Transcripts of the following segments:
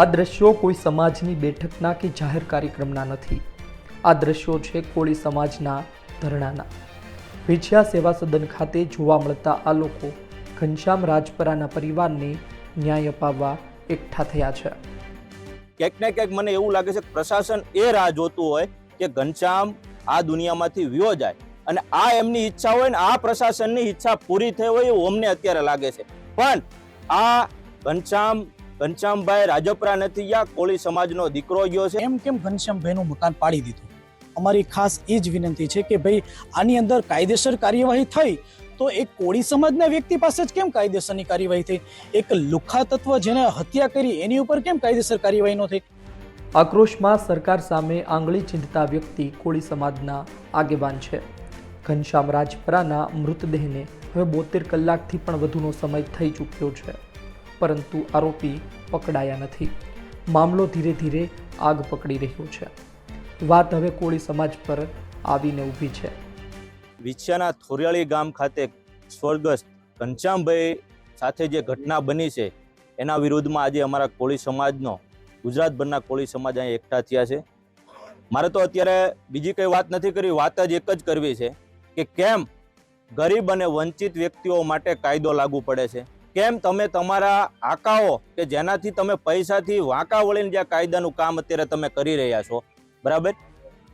આ દ્રશ્યો કોઈ સમાજની બેઠકના કે જાહેર કાર્યક્રમના નથી. આ દ્રશ્યો છે કોળી સમાજના ધરણાના. વિછિયા સેવા સદન ખાતે જોવા મળતા આ લોકો ઘનશ્યામ રાજપરાના પરિવારને ન્યાય અપાવવા એકઠા થયા છે. ક્યાંક ને ક્યાંક મને એવું લાગે છે કે પ્રશાસન એ રાહ જોતું હોય કે ઘનશ્યામ આ દુનિયામાંથી વ્યો જાય. અને આ એમની ઈચ્છા હોય ને આ પ્રશાસનની ઈચ્છા પૂરી થઈ હોય એવું અમને અત્યારે લાગે છે. પણ આ ઘનશ્યામ ઘનશ્યામભાઈ રાજપરા નથી ગયા કોળી સમાજનો દીકરો ગયો છે. એમ કેમ ઘનશ્યામભાઈનું મકાન પાડી દીધું? અમારી ખાસ એ જ વિનંતી છે કે ભાઈ આની અંદર કાયદેસર કાર્યવાહી થઈ તો એક કોળી સમાજના વ્યક્તિ પાસે જ કેમ કાયદેસરની કાર્યવાહી થઈ? એક લુખા તત્વ જેને હત્યા કરી એની ઉપર કેમ કાયદેસર કાર્યવાહી ન થઈ? આક્રોશમાં સરકાર સામે આંગળી ચીંધતા વ્યક્તિ કોળી સમાજના આગેવાન છે. ઘનશ્યામ રાજપરાના મૃતદેહને હવે બોતેર કલાકથી પણ વધુનો સમય થઈ ચૂક્યો છે. પરંતુ આરોપી પકડાયા નથી. મામલો ધીરે ધીરે આગ પકડી રહ્યો છે. વાત હવે કોળી સમાજ પર આવીને ઊભી છે. વિછાના થોરિયાળી ગામ ખાતે સ્વર્ગસ્થ ઘનશ્યામભાઈ સાથે જે ઘટના બની છે, એના વિરુદ્ધમાં આજે અમારા કોળી સમાજનો, ગુજરાતભરના કોળી સમાજ અહીં એકઠા થયા છે. મારે તો અત્યારે બીજી કઈ વાત નથી કરવી વાત જ એક જ કરવી છે કે કેમ ગરીબ અને વંચિત વ્યક્તિઓ માટે કાયદો લાગુ પડે છે? કેમ તમે તમારા આકાઓ કે જેનાથી તમે પૈસાથી વાંકા વળીને જે કાયદાનું કામ અત્યારે તમે કરી રહ્યા છો, બરાબર?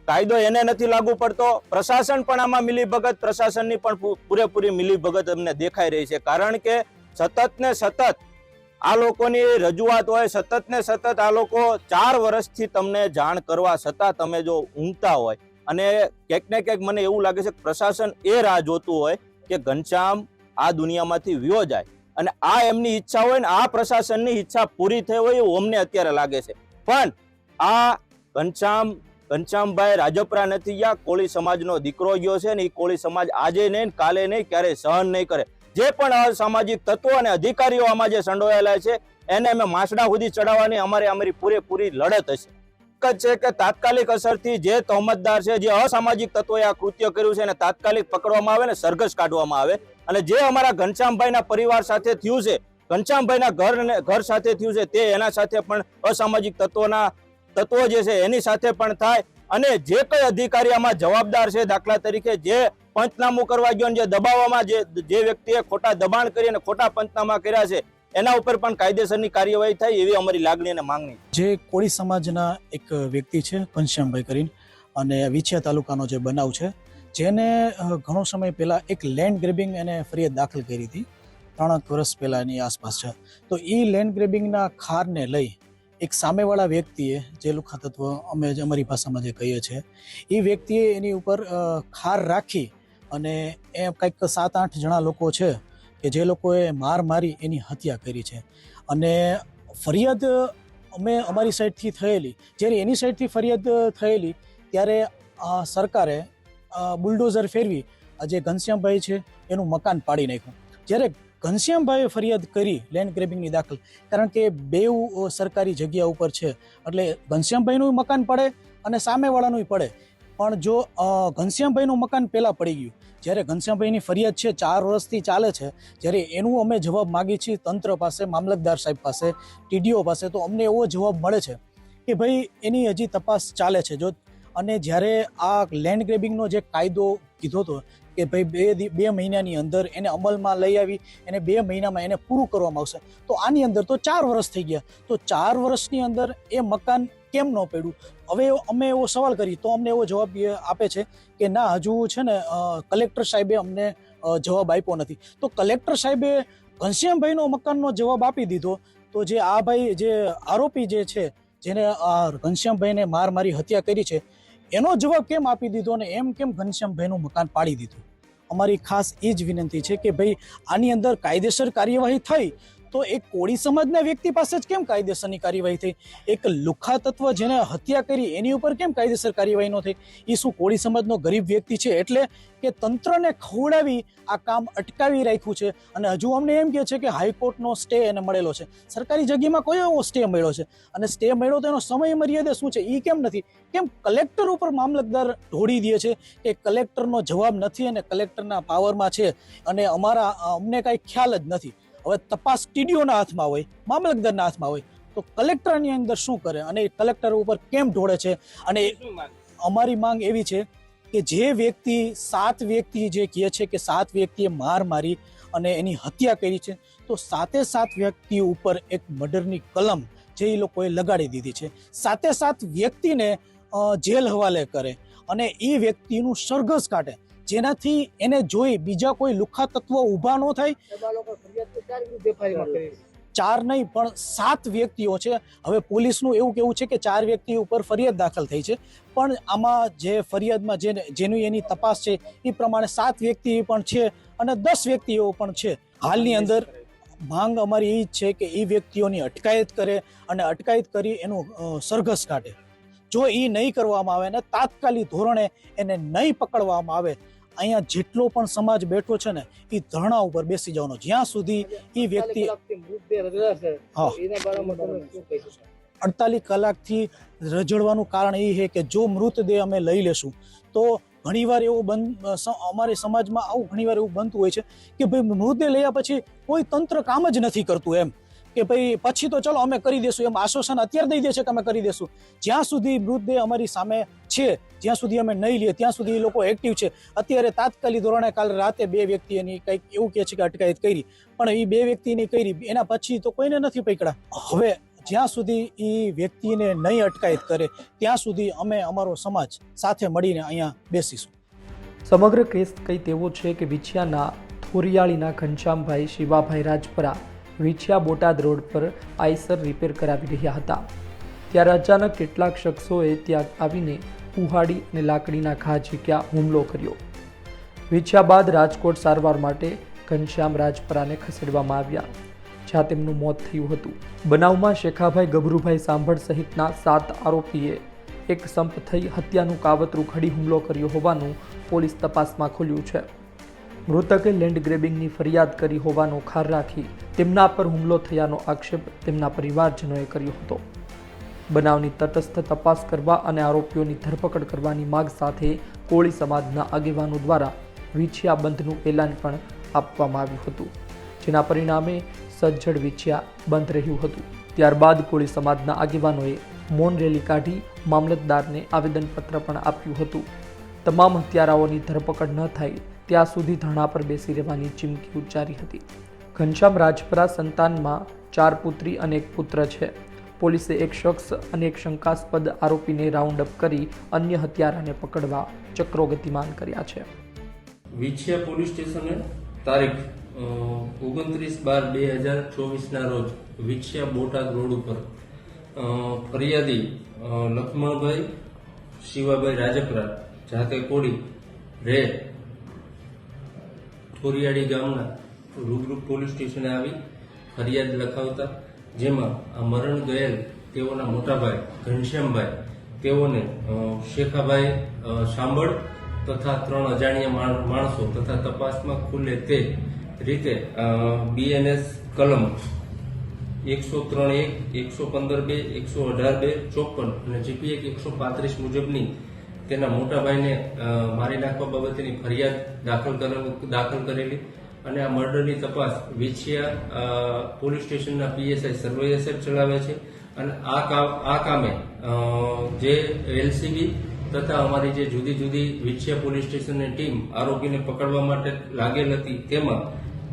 કાયદો એને નથી લાગુ પડતો. પ્રશાસન પણ આમાં મિલીભગત, પ્રશાસનની પણ પૂરેપૂરી મિલીભગત અમને દેખાઈ રહી છે. કારણ કે સતત ને સતત આ લોકોની રજૂઆત હોય સતત ને સતત આ લોકો ચાર વર્ષથી તમને જાણ કરવા છતાં તમે જો ઊંઘતા હોય અને ક્યાંક ને ક્યાંક મને એવું લાગે છે કે પ્રશાસન એ રાહ જોતું હોય કે ઘનશ્યામ આ દુનિયામાંથી વ્યો જાય. અને આ એમની ઈચ્છા હોય ને, આ પ્રશાસનની ઈચ્છા પૂરી થઈ હોય એવું અમને અત્યારે લાગે છે. પણ આ ઘનશ્યામ, ઘનશ્યામભાઈ રાજપરા નથી ગયા, કોળી સમાજનો દીકરો ગયો છે ને એ કોળી સમાજ આજે નહીં કાલે નહીં, ક્યારેય સહન નહીં કરે. જે પણ અસામાજિક તત્વો અને અધિકારીઓ આમાં જે સંડોવાયેલા છે, એને અમે માસડા સુધી ચડાવવાની અમારી અમારી પૂરેપૂરી લડત હશે. જ છે કે તાત્કાલિક અસરથી જે તહોમતદાર છે, જે અસામાજિક તત્વોએ આ કૃત્ય કર્યું છે એને તાત્કાલિક પકડવામાં આવે ને સરઘસ કાઢવામાં આવે. અને જે અમારા ઘનશ્યામભાઈના પરિવાર સાથે થયું છે, ઘનશ્યામભાઈના ઘર ઘર સાથે થયું છે, તે એના સાથે પણ અસામાજિક તત્વોના, તત્વો જે છે એની સાથે પણ થાય. અને જે કઈ અધિકારી આમાં જવાબદાર છે દાખલા તરીકે જે પંચનામું કરવા ગયો જે દબાવવામાં જે જે વ્યક્તિએ ખોટા દબાણ કરી અને ખોટા પંચનામા કર્યા છે એના ઉપર પણ કાયદેસરની કાર્યવાહી થાય એવી અમારી લાગણી અને માંગણી જે કોળી સમાજના એક વ્યક્તિ છે, ઘનશ્યામભાઈ કરીને, અને વિછિયા તાલુકાનો જે બનાવ છે, જેને ઘણો સમય પહેલાં એક લેન્ડ ગ્રેબિંગ એને ફરિયાદ દાખલ કરી હતી. ત્રણક વર્ષ પહેલાંની આસપાસ છે. તો એ લેન્ડ ગ્રેબિંગના ખારને લઈ એક સામેવાળા વ્યક્તિએ, જે લુખા તત્વ અમે અમારી ભાષામાં જે કહીએ છીએ એ વ્યક્તિએ એની ઉપર ખાર રાખી અને એ કંઈક સાત આઠ જણા લોકો છે કે જે લોકોએ માર મારી એની હત્યા કરી છે. અને ફરિયાદ અમે અમારી સાઈડથી થયેલી, જ્યારે એની સાઈડથી ફરિયાદ થયેલી, ત્યારે સરકારે બુલડોઝર ફેરવી જે ઘનશ્યામભાઈ છે, એનું મકાન પાડી નાખ્યું. જ્યારે ઘનશ્યામભાઈએ ફરિયાદ કરી લેન્ડ ગ્રેબિંગની દાખલ, કારણ કે બેઉ સરકારી જગ્યા ઉપર છે, એટલે ઘનશ્યામભાઈનું મકાન પડે અને સામેવાળાનું પડે. પણ જો ઘનશ્યામભાઈનું મકાન પહેલાં પડી ગયું, જ્યારે ઘનશ્યામભાઈની ફરિયાદ છે, ચાર વર્ષથી ચાલે છે, જ્યારે એનું અમે જવાબ માગીએ છીએ તંત્ર પાસે, મામલતદાર સાહેબ પાસે, ટીડીઓ પાસે, તો અમને એવો જવાબ મળે છે કે ભાઈ, એની હજી તપાસ ચાલે છે. જો, અને જ્યારે આ લેન્ડ ગ્રેબિંગનો જે કાયદો કીધો હતો કે ભાઈ, બે બે મહિનાની અંદર એને અમલમાં લઈ આવી, એને બે મહિનામાં એને પૂરું કરવામાં આવશે, તો આની અંદર તો ચાર વર્ષ થઈ ગયા. તો ચાર વર્ષની અંદર એ મકાન કેમ ન પડ્યું? હવે અમે એવો સવાલ કરી તો અમને એવો જવાબ આપે છે કે ના, હજુ છે ને કલેક્ટર સાહેબે અમને જવાબ આપ્યો નથી. તો કલેક્ટર સાહેબે ઘનશ્યામભાઈનો મકાનનો જવાબ આપી દીધો. તો જે આ ભાઈ જે આરોપી જે છે, જેને આ ઘનશ્યામભાઈને માર મારી હત્યા કરી છે, એનો જવાબ કેમ આપી દીધો અને એમ કેમ ઘનશ્યામભાઈનું મકાન પાડી દીધું? અમારી ખાસ એ જ વિનંતી છે કે ભાઈ, આની અંદર કાયદેસર કાર્યવાહી થઈ તો એક કોળી સમાજના વ્યક્તિ પાસે જ કેમ કાયદેસરની કાર્યવાહી થઈ? એક લુખા તત્વ જેને હત્યા કરી એની ઉપર કેમ કાયદેસર કાર્યવાહી ન થઈ? એ શું કોળી સમાજનો ગરીબ વ્યક્તિ છે એટલે કે તંત્રને ખવડાવી આ કામ અટકાવી રાખ્યું છે? અને હજુ અમને એમ કહે છે કે હાઈકોર્ટનો સ્ટે એને મળેલો છે. સરકારી જગ્યામાં કોઈ એવો સ્ટે મળ્યો છે? અને સ્ટે મળ્યો તો એનો સમય મર્યાદા શું છે? એ કેમ નથી? કેમ કલેક્ટર ઉપર મામલતદાર ઢોળી દે છે કે કલેક્ટરનો જવાબ નથી અને કલેક્ટરના પાવરમાં છે? અને અમારા અમને કાંઈ ખ્યાલ જ નથી. હવે તપાસ ટીડીઓના હાથમાં હોય મામલતદારના હાથમાં હોય તો કલેક્ટરની અંદર શું કરે? અને એ કલેક્ટર ઉપર કેમ ઢોળે છે? અને અમારી માંગ એવી છે કે જે વ્યક્તિ સાત વ્યક્તિ જે કહે છે કે સાત વ્યક્તિએ માર મારી અને એની હત્યા કરી છે તો સાતે સાત વ્યક્તિ ઉપર એક મર્ડરની કલમ જે એ લોકોએ લગાડી દીધી છે. સાતે સાત વ્યક્તિને જેલ હવાલે કરે અને એ વ્યક્તિનું સરઘસ કાઢે. જેનાથી એને જોઈ બીજા કોઈ લુખા તત્વો ઊભા ન થાય. ચાર નહીં, પણ સાત વ્યક્તિઓ છે. હવે પોલીસનું એવું કેવું છે કે ચાર વ્યક્તિ ઉપર ફરિયાદ દાખલ થઈ છે. પણ આમાં જે ફરિયાદમાં જે જેની એની તપાસ છે, એ પ્રમાણે સાત વ્યક્તિ પણ છે અને દસ વ્યક્તિઓ પણ છે. હાલની અંદર માંગ અમારી એ જ છે કે એ વ્યક્તિઓની અટકાયત કરે અને અટકાયત કરી એનું સરઘસ કાઢે. જો એ નહીં કરવામાં આવે ને તાત્કાલિક ધોરણે એને નહીં પકડવામાં આવે અહીંયા જેટલો પણ સમાજ બેઠો છે ને એ ધરણા ઉપર બેસી જવાનો. જ્યાં સુધી એ વ્યક્તિ. અડતાલીસ કલાકથી રજડવાનું કારણ એ છે કે જો મૃતદેહ અમે લઈ લેશું તો ઘણીવાર એવું બન અમારે અમારી સમાજમાં આવું ઘણીવાર એવું બનતું હોય છે કે ભાઈ મૃતદેહ લયા પછી કોઈ તંત્ર કામ જ નથી કરતું એમ. કે ભાઈ પછી તો ચલો અમે કરી દેશું, એમ આશ્વાસન અત્યારે દઈ દે છે કે અમે કરી દેશું. જ્યાં સુધી મૃતદેહ અમારી સામે છે, જ્યાં સુધી અમે નહીં લઈએ, ત્યાં સુધી એ લોકો એક્ટિવ છે. અત્યારે તાત્કાલિક ધોરણે કાલે રાતે બે વ્યક્તિની કંઈક એવું કહે છે કે અટકાયત કરી, પણ એ બે વ્યક્તિની કરી, એના પછી તો કોઈને નથી પકડ્યા હવે જ્યાં સુધી એ વ્યક્તિને નહીં અટકાયત કરે, ત્યાં સુધી અમે અમારો સમાજ સાથે મળીને અહીંયા બેસીશું. સમગ્ર કેસ કંઈક એવો છે કે વિછિયાના થોરિયાળીના ઘનશ્યામભાઈ, શિવાભાઈ રાજપરા વિછિયા બોટાદ રોડ પર આઈસર રિપેર કરાવી રહ્યા હતા. ત્યારે અચાનક કેટલાક શખ્સોએ ત્યાં આવીને ઉહાડી અને લાકડીના ઘા ઝીક્યા, હુમલો કર્યો. વિછ્યા બાદ રાજકોટ સારવાર માટે ઘનશ્યામ રાજપરાને ખસેડવામાં આવ્યા, જ્યાં તેમનું મોત થયું હતું. બનાવમાં શેખાભાઈ ગભરુભાઈ સાંભળ સહિતના સાત આરોપીએ એક સંપ થઈ હત્યાનું કાવતરું ઘડી હુમલો કર્યો હોવાનું પોલીસ તપાસમાં ખુલ્યું છે. મૃતકે લેન્ડ ગ્રેબિંગની ફરિયાદ કરી હોવાનો ખાર રાખી તેમના પર હુમલો થયાનો આક્ષેપ તેમના પરિવારજનોએ કર્યો હતો. બનાવની તટસ્થ તપાસ કરવા અને આરોપીઓની ધરપકડ કરવાની માગ સાથે કોળી સમાજના આગેવાનો દ્વારા વિછિયા બંધનું એલાન પણ આપવામાં આવ્યું હતું, જેના પરિણામે સજ્જડ વિછિયા બંધ રહ્યું હતું. ત્યારબાદ કોળી સમાજના આગેવાનોએ મૌન રેલી કાઢી મામલતદારને આવેદનપત્ર પણ આપ્યું હતું. તમામ હત્યારાઓની ધરપકડ ન થાય ત્યાં સુધી ધરણા પર બેસી રહેવાની ચીમકી ઉચ્ચારી હતી. ઘનશ્યામ રાજપરા સંતાનમાં ચાર પુત્રી અને એક પુત્ર છે. પોલીસે એક શખ્સ અને એક શંકાસ્પદ આરોપીને રાઉન્ડ અપ કરી અન્ય હત્યારાને પકડવા ચક્રો ગતિમાન કર્યા છે. વિછિયા પોલીસ સ્ટેશને તારીખ ઓગણત્રીસ બાર બે હજાર ચોવીસના રોજ વિછિયા બોટાદ રોડ ઉપર ફરિયાદી લક્ષ્મણભાઈ, શિવાભાઈ રાજપરા જાતે કોડી રે, થોરિયાળી ગામના રૂબરૂ પોલીસ સ્ટેશને આવી, ફરિયાદ લખાવતા, જેમાં આ મરણ ગયેલ તેઓના મોટાભાઈ ઘનશ્યામભાઈ, તેઓને શેખાભાઈ સાંભળ તથા ત્રણ અજાણ્યા માણ- માણસો તથા તપાસમાં ખુલે તે રીતે બીએનએસ કલમ એકસો ત્રણ એક, એકસો પંદર બે, એકસો અઢાર બે, ચોપન અને જીપીએક એકસો પાંત્રીસ મુજબની તેના મોટા ભાઈને મારી નાખવા બાબતેની ફરિયાદ દાખલ દાખલ કરેલી અને આ મર્ડરની તપાસ વિછિયા પોલીસ સ્ટેશનના પીએસઆઈ સર્વેયર સાહેબ ચલાવે છે અને આ કામ, આ કામે જે એલસીબી તથા અમારી જે જુદી જુદી વિછિયા પોલીસ સ્ટેશનની ટીમ આરોપીને પકડવા માટે લાગેલ હતી, તેમાં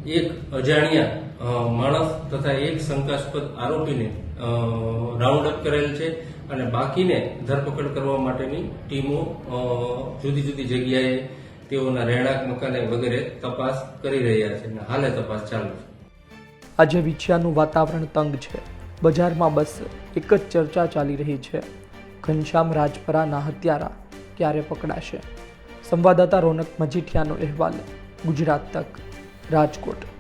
એક અજાણ્યા માણસ તથા એક શંકાસ્પદ આરોપીને રાઉન્ડ અપ કરેલ છે. અને બાકીને ધરપકડ કરવા માટેની ટીમો જુદી જુદી જગ્યાએ તેઓના રહેણાંક, મકાને વગેરે તપાસ કરી રહ્યા છે હાલે તપાસ ચાલુ છે. આજે વિછિયાનું વાતાવરણ તંગ છે. બજારમાં બસ એક જ ચર્ચા ચાલી રહી છે. ઘનશ્યામ રાજપરાના હત્યારા ક્યારે પકડાશે? સંવાદદાતા રોનક મજીઠિયાનો અહેવાલ, ગુજરાત તક, રાજકોટ.